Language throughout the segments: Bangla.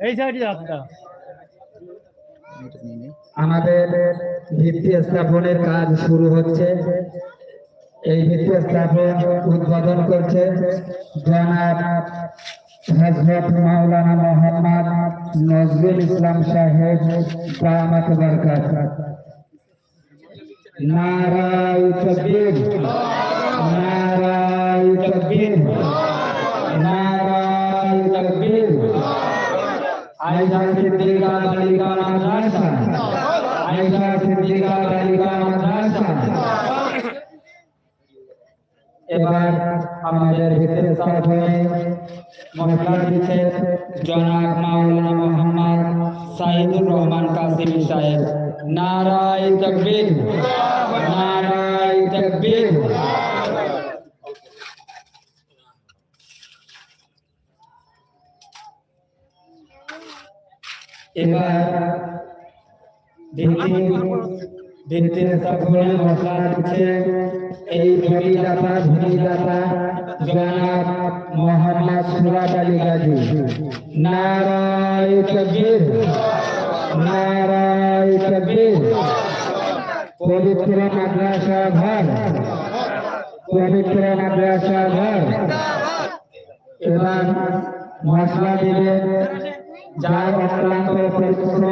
এই আমাদের ভিত্তি স্থাপনের কাজ শুরু হচ্ছে। এই ভিত্তি স্থাপন উদ্বোধন করছে জনাব হজরত মাওলানা মোহাম্মদ নজরুল ইসলাম সাহেব দামাত বরকত নারায় তকবীর। নারায় তকবীর নারায় তকবীর আয়েশা সিদ্দিকা বালিকা মাদ্রাসা আয়েশা সিদ্দিকা বালিকা মাদ্রাসা এবার আমাদের ভিতরে স্থাপনে মশলা দিচ্ছে জনাব মাওলানা মোহাম্মদ সাইদুর রহমান কাসিম সাহেব নারায় তকবীর নারায় তকবীর এবার ভিত্তি ভিত্তি স্থাপনে মশলা দিচ্ছে। এই ভূমিদাতা ভূমিদাতা, জনাব মোহাম্মদ সুরাদ আলী গাজী। নারায় তকবীর নারায় তকবীর। পবিত্র মাদ্রাসা ঘর, পবিত্র মাদ্রাসা ঘর। এবার মশলা দিলে যার অক্লান্ত পরিশ্রম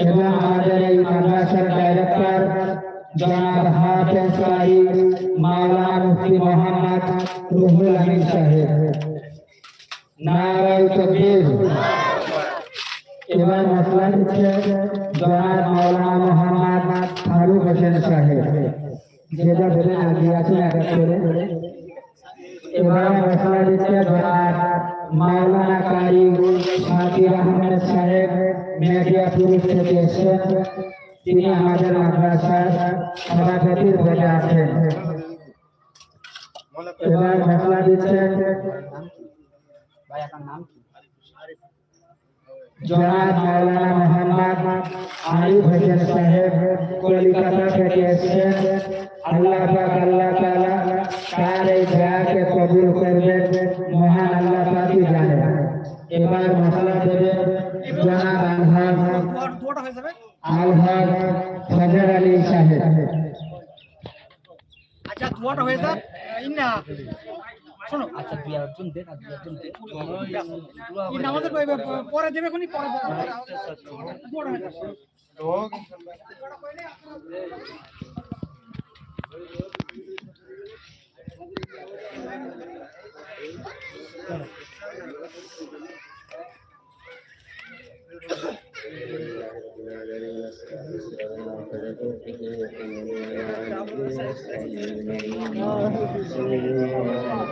এবং আমাদের এই মাদ্রাসার ডাইরেক্টর জনাব হাফেজ সাহিব মাওলানা মুফতি মোহাম্মদ রুহুল আমিন সাহেব নারায় তকবীর এবার মশলা দিচ্ছে জনাব মাওলানা মোহাম্মদ ফারুক হোসেন সাহেব যেটা ধরে আগিয়ে আছেন এক এক করে এবার মশলা দিচ্ছে জনাব মাওলানা কারি শাকির আহমেদ সাহেব মেদিয়াপুর থেকে এসেছেন তিনি আমাদের মাদ্রাসার সভাপতির পদে আছেন এবার মশলা দিচ্ছেন জনাব মাওলানা মোহাম্মদ আরিফ হোসেন সাহেব, কলিকাতা থেকে এসেছেন। আল্লাহ পাক, আল্লাহ তাআলা তার এই দয়াকে কবুল করবেন। মহান আল্লাহ পাকই জানেন এবার মশলা দেবেন জনাব আলহাজ আলহাজ ফজর আলী সাহেব। আচ্ছা দুয়াটা হয়ে যাক। না শোনো আচ্ছা দুই একজন দেন আর দুই একজন দেন নামাজের পরে- দেবে কোনি পরে হয়ে যাক।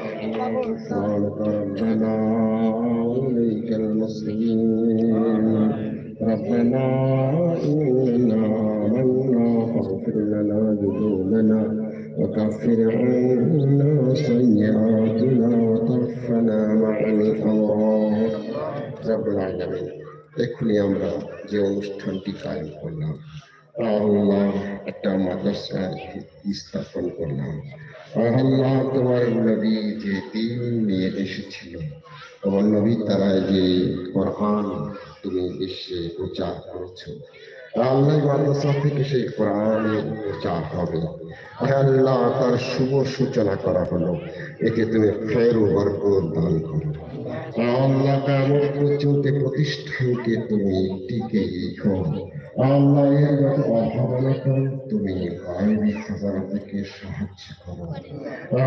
سبحانك ربنا إليك المصير ربنا إننا آمنا فاغفر لنا ذنوبنا وكفر عنا سيئاتنا وتوفنا مع الأبرار رب العالمين. এক্ষুনি আমরা যে অনুষ্ঠানটি কায়েম করলাম আল্লাহ একটা মাদ্রাসা স্থাপন করলাম। আল্লাহ তোমার নবী যে দিন নিয়ে এসেছিল, তোমার নবী তারা যে কোরআন তুমি বিশ্বে প্রচার করেছ আল্লাহ মাদ্রাসা থেকে সেই কোরআনের প্রচার হবে। আল্লাহ, তার শুভ সূচনা করা হলো। একে তুমি ফের বরকত দান করো। আল্লাহ কেমন পর্যন্ত প্রতিষ্ঠানকে তুমি টিকে রেখো। আল্লাহ এর যত অভাবনাতন তুমি গায়েবী খাজানা থেকে সাহায্য করো।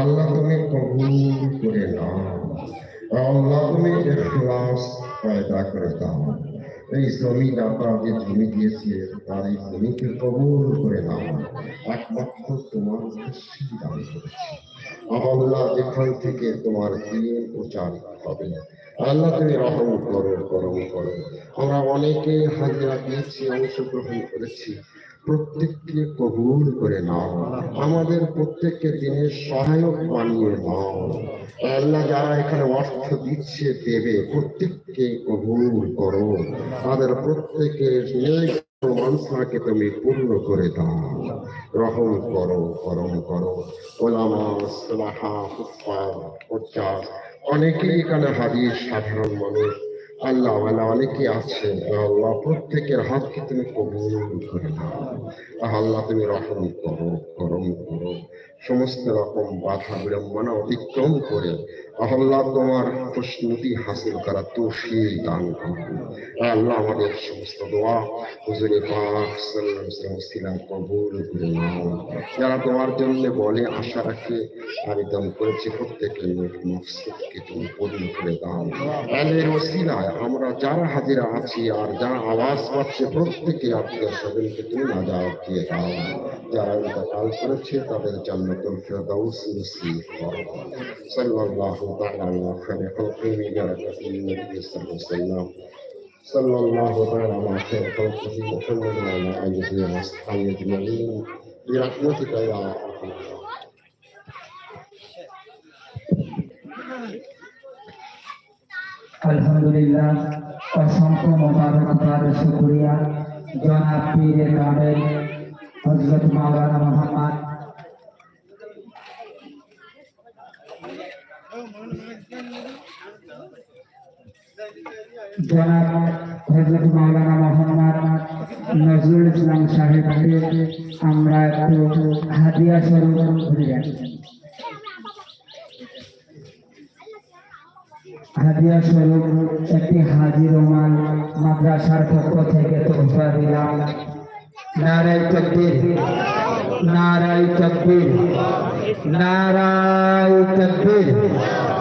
আল্লাহ তুমি কবুল করে নাও। আল্লাহ তুমি ইখলাস পয়দা করে দাও। এই জমি যে জমি দিয়েছে, তার এই জমিকে কবুল করে নাও। একমাত্র তোমার খুশি দান করেছি। আল্লাহ এখান থেকে তোমার দিন প্রচার হবে। আল্লাহ তুমি রহম করো, করম করো। আমরা অনেকে হাজিরা দিয়েছি, অংশগ্রহণ করেছি। প্রত্যেককে কবুল করে নাও। আমাদের প্রত্যেককে দিনের সহায়ক বানিয়ে নাও। আল্লাহ যারা এখানে অর্থ দিচ্ছে, দেবে। প্রত্যেককে কবুল করো। তাদের প্রত্যেকের মানসাকে তুমি পূর্ণ করে দাও। রহম করো, করম করো। ওলামা সালাহা উচ্চাস অনেকেই এখানে হারিয়ে সাধারণ মানুষ, আল্লাহ আল্লাহ অনেকে আছে আল্লাহ প্রত্যেকের হাতকে তুমি কবুল করে দাও আল্লাহ তুমি রহম করো, করম করো। সমস্ত রকম বাধা বিড়ম্বনা অতিক্রম করে আল্লাহ তোমার প্রশ্নতি হাসিল করা তৌফিক দান আল্লাহ, আমাদের সমস্ত দোয়া হুজুরে পাক সাল্লাল্লাহু আলাইহি ওয়াসাল্লাম কবুল যারা তোমার জন্য বলে আশা রাখে আবেদন করেছে প্রত্যেকের মকসদকে তুমি পূর্ণ করে দাও। এলের ওসিলায় আমরা যারা হাজিরা আছি আর যারা আওয়াজ পাচ্ছে, প্রত্যেকে আত্মীয় স্বজনকে তুমি নাজাত দিয়ে দাও। যারা ইন্তেকাল করেছে, তাদের জান্নাতুল ফেরদাউস নসিব করো। সাল্লাল্লাহু তাআলা আলা খায়রি খালকিহি বারাকাতুহু নবী সাল্লাল্লাহু আলাইহি ওয়াসাল্লাম صلى الله تعالى على خير خلقه محمد وعلى اله واصحابه اجمعين برحمتك يا ارحم الراحمين আলহামদুলিল্লাহ অসংখ্য মোবারকবাদ শুকরিয়া জনাব পীরে কামেল হযরত মাওলানা মোহাম্মদ জনাব হযরত মাওলানা মোহাম্মদ নজরুল ইসলাম সাহেবকে আমরা একটু হাদিয়া স্বরূপ ঘুরে যাচ্ছি হাদিয়া স্বরূপ একটি হাজি রোমান মাদ্রাসার পক্ষ থেকে তোহফা দিলাম। নারায় তকবীর নারায় তকবীর নারায় তকবীর। জি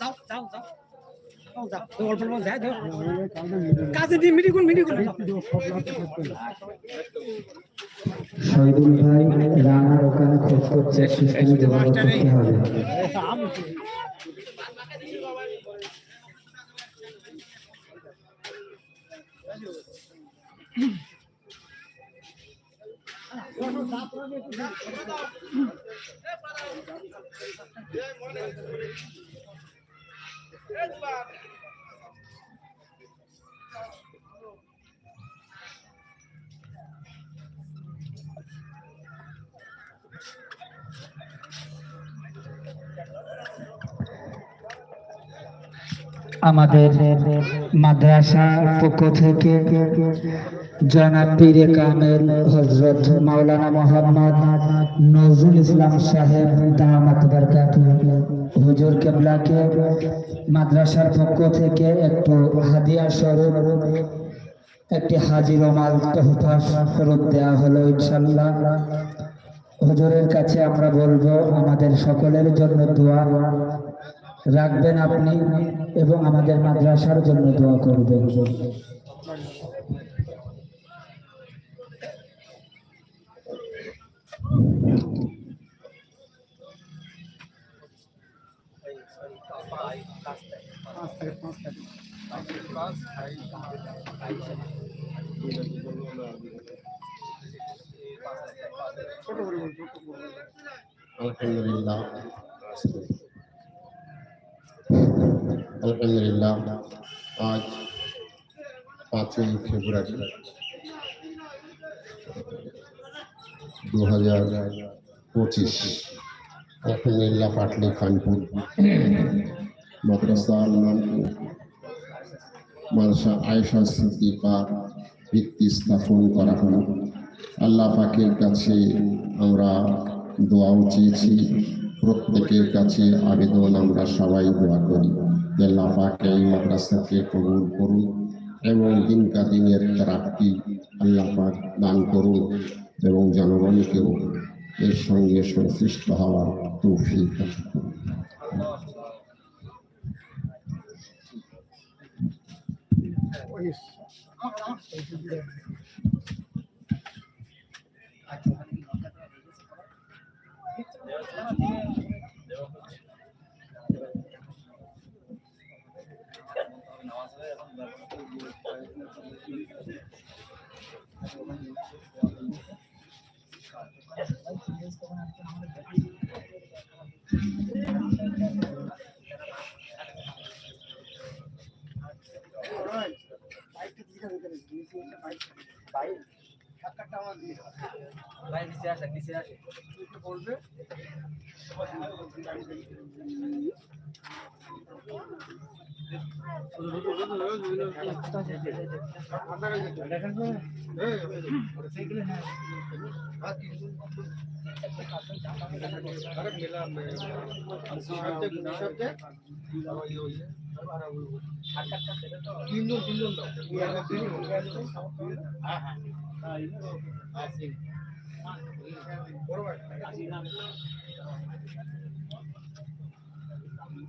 যাও যাও যাও, অল্প অল্প যায় যাও কাছে দিয়ে মিটি কোন মিটি কোন শহীদুল ভাই রানার ওখানে খোঁজ করছে সেখানে যোগাযোগ করতে হবে। আমাদের মাদ্রাসার পক্ষ থেকে জনাব পীরে কামেল হজরত মাওলানা মোহাম্মদ নজরুল ইসলাম সাহেব দামাত বরকাতু হুজুর কেবলাকে মাদ্রাসার পক্ষ থেকে একটু হাদিয়া স্বরূপ, একটি হাজির মাল তোহফা স্বরূপ দেওয়া হলো ইনশাল্লাহ হুজুরের কাছে আমরা বলব, আমাদের সকলের জন্য দোয়া। রাখবেন আপনি এবং আমাদের মাদ্রাসার জন্য দোয়া করবেন। আলহামদুলিল্লাহ। আলহামদুলিল্লাহ, আজ পাঁচই ফেব্রুয়ারি দু হাজার পঁচিশ, আলহামদুলিল্লাহ, পাটলি, খানপুর, মাদ্রাসা আলমানপুর মাদ্রাসা আয়েশা সিদ্দিকা ভিত্তি স্থাপন করা হলো। আল্লাহ পাকের কাছে আমরা দোয়াও চেয়েছি। প্রত্যেকের কাছে আবেদন, আমরা সবাই দোয়া করি যে পাক এই মাদ্রাসাকে কবুল করুন এবং দিনকা দিনের রাত্রি আল্লাহ পাক দান করুন এবং জনগণকেও এর সঙ্গে সংশ্লিষ্ট হওয়ার তৌফিক দান করুন। ভাই নিচে আসেন নিচে আসেন। তিনজন তিনজন হ্যাঁ হ্যাঁ বড়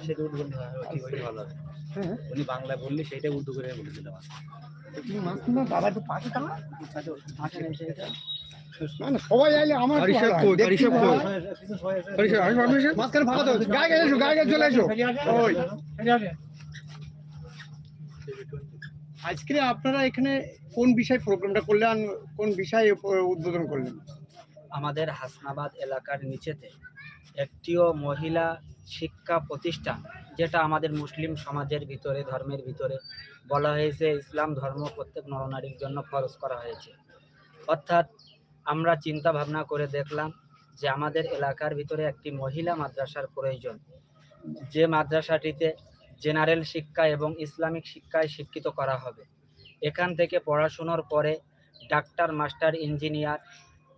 সেটা উর্দু হয় ভালো হবে হ্যাঁ। উনি বাংলায় বললে সেইটাই উর্দু করে বলে দিলাম তুমি মাছ না দাদা একটু পাশে দাঁড়া না। না সবাই আইলে আমার একটু ভালো হয়। দেখতে ভালো। মাঝখানে ফাঁকা তো গায়ে গায়ে এসো গায়ে গায়ে চলে এসো। ওই। আজকে আপনারা এখানে কোন বিষয় প্রোগ্রামটা করলেন কোন বিষয়ে উদ্বোধন করলেন? আমাদের হাসনাবাদ এলাকার নিচেতে একটিও মহিলা শিক্ষা প্রতিষ্ঠান, যেটা আমাদের মুসলিম সমাজের ভিতরে, ধর্মের ভিতরে বলা হয়েছে, ইসলাম ধর্ম প্রত্যেক নরনারীর জন্য খরচ করা হয়েছে। অর্থাৎ আমরা চিন্তা ভাবনা করে দেখলাম যে আমাদের এলাকার ভিতরে একটি মহিলা মাদ্রাসার প্রয়োজন। যে মাদ্রাসাটিতে জেনারেল শিক্ষা এবং ইসলামিক শিক্ষায় শিক্ষিত করা হবে। এখান থেকে পড়াশুনোর পরে ডাক্তার, মাস্টার, ইঞ্জিনিয়ার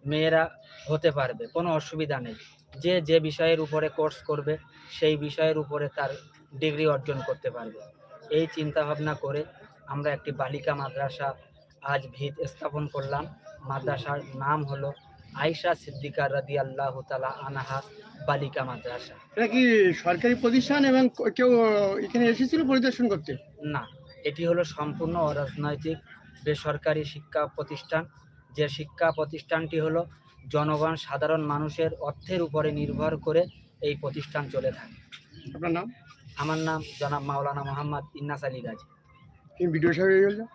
মেয়েরা হতে পারবে, কোনো অসুবিধা নেই। যে যে বিষয়ের উপরে কোর্স করবে সেই বিষয়ের উপরে তার ডিগ্রি অর্জন করতে পারবে। এই চিন্তা ভাবনা করে আমরা একটি বালিকা মাদ্রাসা আজ ভিত স্থাপন করলাম। মাদ্রাসার নাম হলো আয়শা সিদ্দিকা রাদি আল্লাহ তালা আনাহা বালিকা মাদ্রাসা। এটা কি সরকারি প্রতিষ্ঠান এবং কেউ এখানে এসেছিল পরিদর্শন করতে? না এটি হলো সম্পূর্ণ অরাজনৈতিক বেসরকারি শিক্ষা প্রতিষ্ঠান। যে শিক্ষা প্রতিষ্ঠানটি হলো জনগণ সাধারণ মানুষের অর্থের উপরে নির্ভর করে এই প্রতিষ্ঠান চলে থাকে। আপনার নাম? আমার নাম জনাব মাওলানা মোহাম্মদ ইন্নাস আলী গাজী। ভিডিও সাহেব হয়ে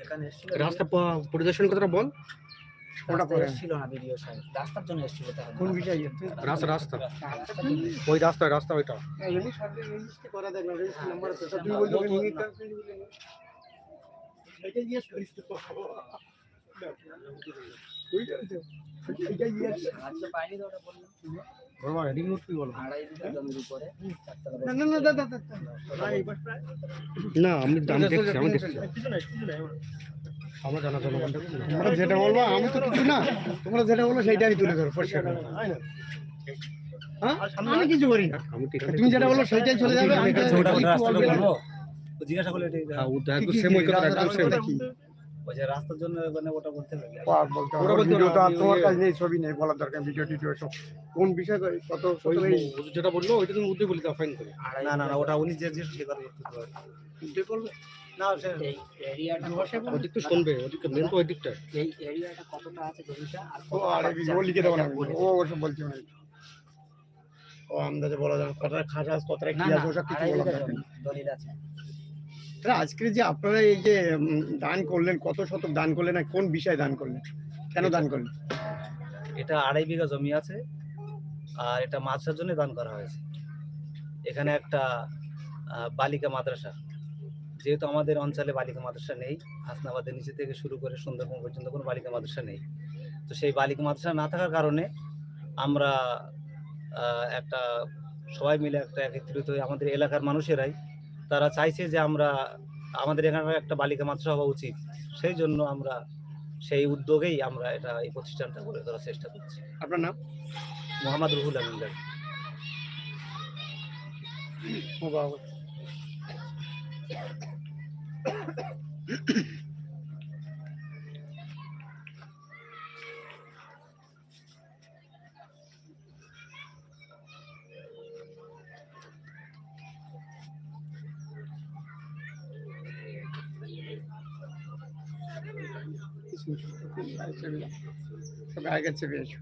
এখানে রাস্তা পরিদর্শন কথাটা বল ওটা রাস্তায় না ভিডিও সাহেব। রাস্তার জন্য এসেছিল কোন বিষয়? রাস্তা রাস্তা। রাস্তার জন্য এসেছিল। ওই রাস্তা রাস্তা ওইটা। বলব হেডিং নোট কি বলব আড়াই বিঘা জমির উপরে চারতলা না আমি আমি দেখছি আমি দেখছি। আমরা জানা জনগণ দেখছি তোমরা যেটা বলব আমি তো কিছু না। তোমরা যেটা বলো সেইটাই তুলে ধরো পরিষ্কার। হ্যাঁ? আমি কিছু করি না। তুমি যেটা বলো সেইটাই চলে যাবে। আমি তো ওটা একটু রাস্তা জিজ্ঞাসা করলে ওই যে রাস্তার জন্য মানে ওটা বলতে হবে। আর বলতে হবে। ভিডিও তো তোমার কাছে নেই ছবি নেই বলার দরকার ভিডিও টিডিও সব। কোন বিষয় কত যেটা বলল ওইটা তুমি উর্দু বলে ফাইন করে। না না না ওটা উনি যে যে স্বীকার করতে হবে। ভিডিও করবে? না সে এই এরিয়াটা ওদিক তো শুনবে ওদিক মেন তো ওই এই এরিয়াটা কতটা আছে জমিটা আর ও আরে ও লিখে দেবো না ও ওসব বলছি না ও আমাদের বলা যায় কতটা খাস কতটা কি আছে ওসব কিছু বলা। দলিল আছে। তাহলে আজকে যে আপনারা এই যে দান করলেন কত শতক দান করলেন আর কোন বিষয়ে দান করলেন? কেন দান করলেন? এটা আড়াই বিঘা জমি আছে আর এটা মাদ্রাসার জন্য দান করা হয়েছে। এখানে একটা বালিকা মাদ্রাসা। যেহেতু আমাদের অঞ্চলে বালিকা মাদ্রাসা নেই হাসনাবাদের নিচে থেকে শুরু করে সুন্দরবন পর্যন্ত কোনো বালিকা মাদ্রাসা নেই। তো সেই বালিকা মাদ্রাসা না থাকার কারণে আমরা একটা সবাই মিলে একটা একত্রিত হয়ে আমাদের এলাকার মানুষেরাই তারা চাইছে যে আমরা আমাদের এখানে একটা বালিকা মাদ্রাসা হওয়া উচিত। সেই জন্য আমরা সেই উদ্যোগেই আমরা এটা এই প্রতিষ্ঠানটা গড়ে তোলার চেষ্টা করছি। আপনার নাম? মোহাম্মদ রুহুল আমিন গাজী। বাবা গায়ে চেপে এসো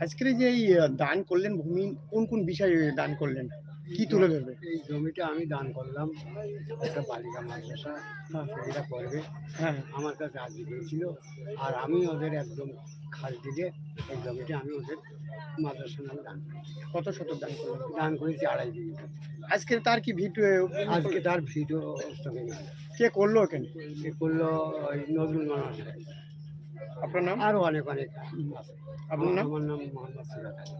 আজকের যে এই দান করলেন ভূমি কোন কোন বিষয়ে দান করলেন? কি তুলে ধরবে? এই জমিটা আমি দান করলাম। একটা বালিকা মাদ্রাসা এটা করবে। হ্যাঁ। আমার কাছে আর্জি করেছিল আর আমি ওদের একদম খাল থেকে এই জমিটা আমি ওদের মাদ্রাসা নামে দান কত শতক দান করলেন দান করেছি আড়াই বিঘে আজকে তার কি ভিডিও? আজকে তার ভিডিও কে করল ওখানে? এ করল ওই নজরুল মানুষ আপনার নাম? আরও অনেক অনেক আপনার নাম? আমার নাম মোহাম্মদ সুরাত আলী।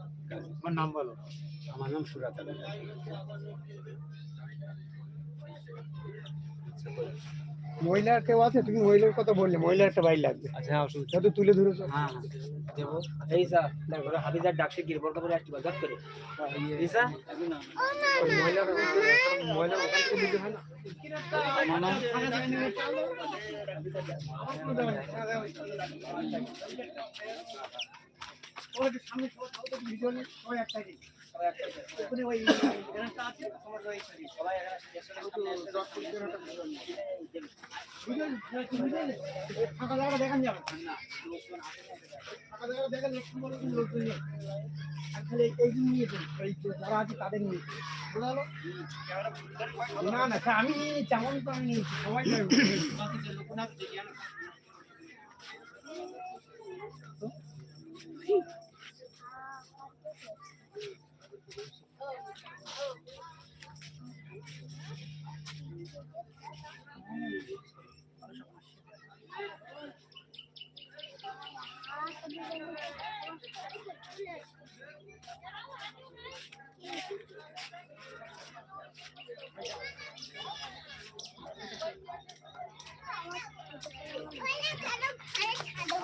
আমার নাম বলো। আমার নাম সুরাত আলী। গাজী। মহিলার কেউ আছে? তুমি মহিলার কথা বললে মহিলার একটা বাড়ি লাগবে। আচ্ছা হ্যাঁ অসুবিধা যত তুলে ধরেছো। হ্যাঁ দেবো। এই স্যার তারপরে হাবিজার ডাকছে গিরবর কাপড়ে আসতে বাজার করে। এই স্যার মহিলার মহিলার ওখান দিতে হয় না আমার নাম ফাঁকা দেখান যাবে ফাঁকা দেখেন লোকজন নেই। এই নিয়ে যারা আছে তাদের নিয়ে? না না আমি আমার তো আমি নিয়েছি সবাই যাবে। হ্যালো।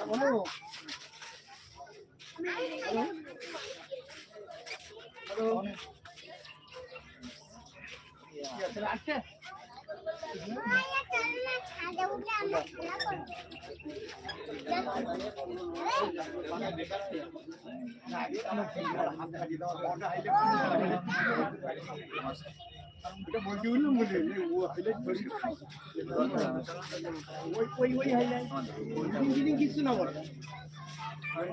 হ্যালো। কি আছে, আসছে? এটা বলতে বললাম বলে ও হাইলাইট করি ওই ওই ওই হাইলাইট কিছু না বলে আমি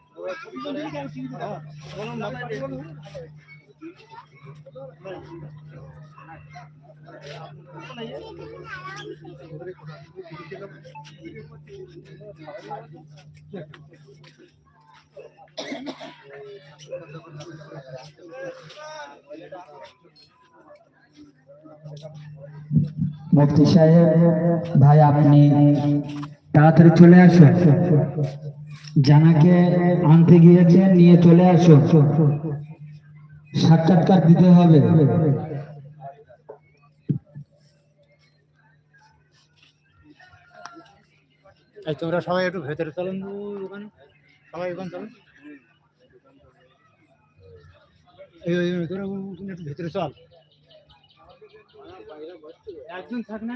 মুফতি সাহেব ভাই আপনি তাড়াতাড়ি চলে আসুন। জানাকে আনতে গিয়েছে, নিয়ে চলে আসো। সাক্ষাৎকার দিতে হবে। তোমরা সবাই একটু ভেতরে চলেন ওখানে সবাই ওখানে চলেন একটু ভেতরে চল। একজন থাক না।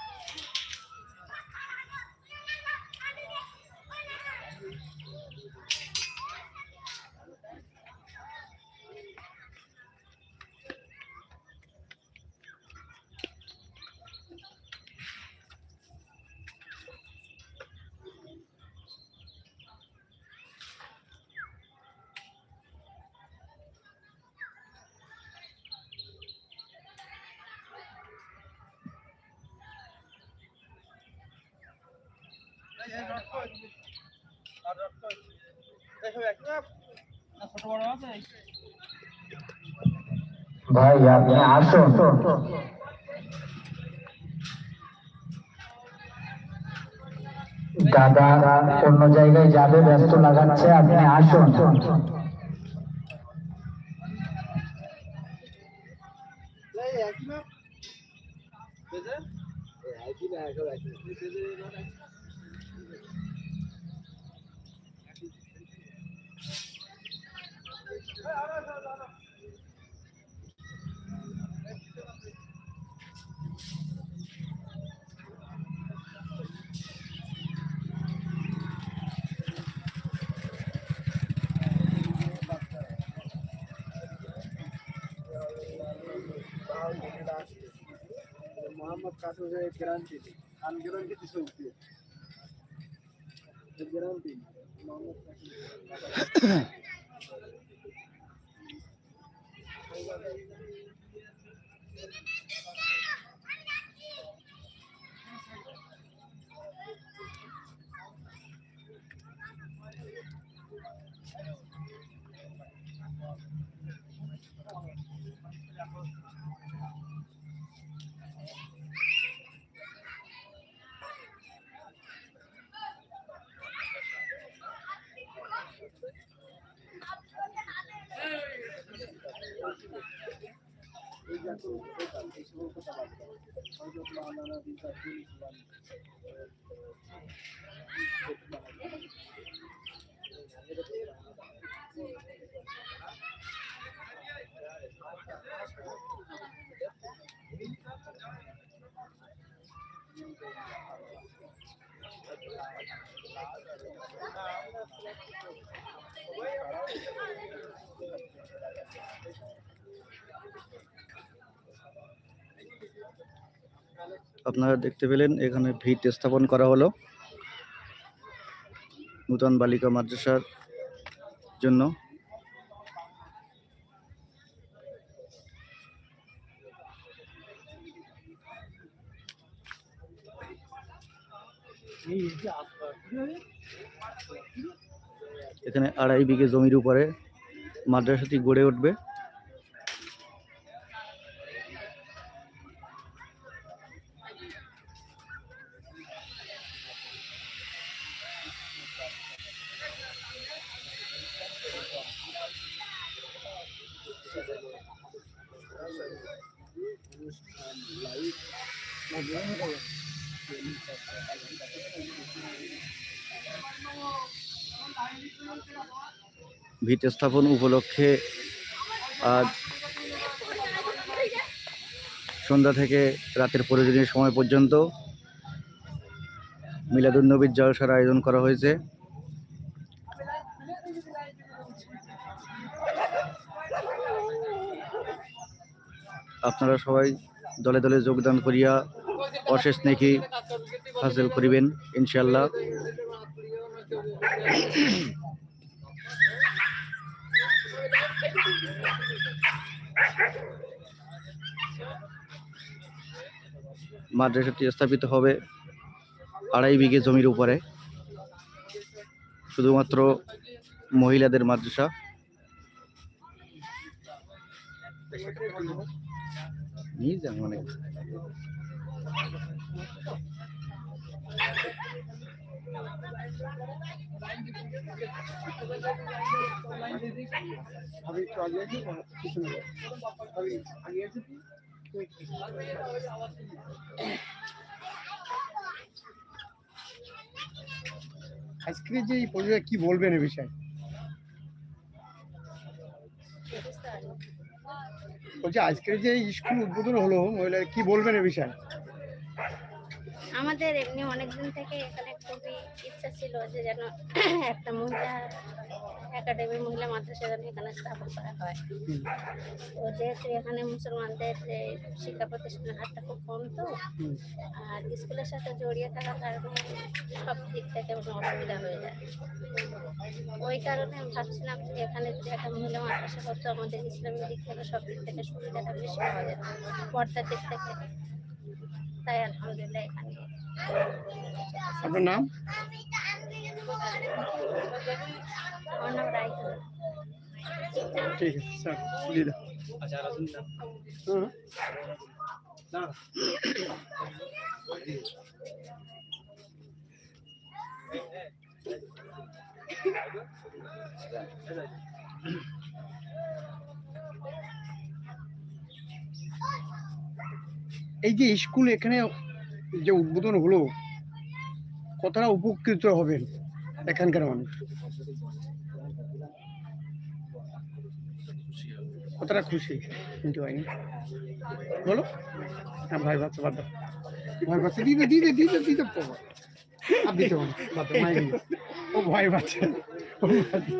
ভাই আপনি আসুন। দাদা অন্য জায়গায় যাবে ব্যস্ত লাগাচ্ছে আপনি আসুন। मोहम्मद कासम से एक गारंटी थी। खान गारंटी किसे होती है एक गारंटी मोहम्मद कासम গ্যারান্টি তো চলছে গ্যারান্টি মোহাম্মদ আপনারা দেখতে পেলেন, এখানে ভিত স্থাপন করা হলো। নূতন বালিকা মাদ্রাসার জন্য। এখানে আড়াই বিঘে জমির উপরে মাদ্রাসাটি গড়ে উঠবে। ভিত স্থাপন উপলক্ষে আজ সন্ধ্যা থেকে রাতের প্রয়োজনীয় সময় পর্যন্ত মিলাদুন্নবীর জলসার আয়োজন করা হয়েছে। আপনারা সবাই দলে দলে যোগদান করিয়া অশেষ নেকি হাসিল করিবেন ইনশাল্লাহ মাদ্রাসাটি স্থাপিত হবে আড়াই বিঘে জমির উপরে। শুধুমাত্র মহিলাদের মাদ্রাসা। আজকের যে পরিচয় কি বলবেন এ বিষয়ে? বলছি আজকের যে স্কুল উদ্বোধন হলো মহিলা কি বলবেন এ বিষয়ে? আমাদের এমনি অনেকদিন থেকে এখানে খুবই ইচ্ছা ছিল যে যেন একটা মহিলা একাডেমি মহিলা মাদ্রাসা যেন এখানে স্থাপন করা হয়। তো যেহেতু এখানে মুসলমানদের যে শিক্ষা প্রতিষ্ঠানের হারটা খুব কম তো, আর স্কুলের সাথে জড়িয়ে থাকার কারণে সব দিক থেকে অসুবিধা হয়ে যায়। ওই কারণে আমি ভাবছিলাম যে এখানে যদি একটা মহিলা মাদ্রাসা হতো, আমাদের ইসলামী দিক থেকে সব দিক থেকে সুবিধাটা বেশি পাওয়া যেত, পর্দার দিক থেকে। তাই আলহামদুলিল্লাহ এখানে আপনার নাম আমার নাম রাইকা ঠিক আছে স্যার দিয়ে দাও আচ্ছা রাজনীতি নাম হুম। না এই যে স্কুল এখানে যে উদ্বোধন হলো, কতটা উপকৃত হবেন এখানকার মানুষ? কতটা খুশি? কিন্তু হয়নি বলো। হ্যাঁ ভাই বাচ্চা বাদ। ভয় বাচ্চা দিতে দিতে দিতে দিতে মায়ের দিকে। ও ভয় বাচ্চা ও ভয় বাচ্চা।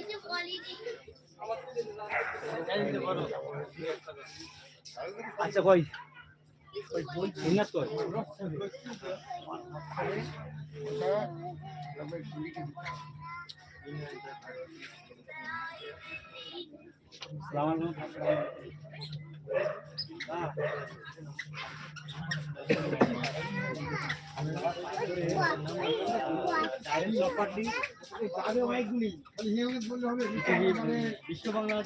আচ্ছা কই উন্নত কই সালাম যাবে অনেকগুলি খালি হিউমেন্স বললে হবে। বিশ্ব বাংলা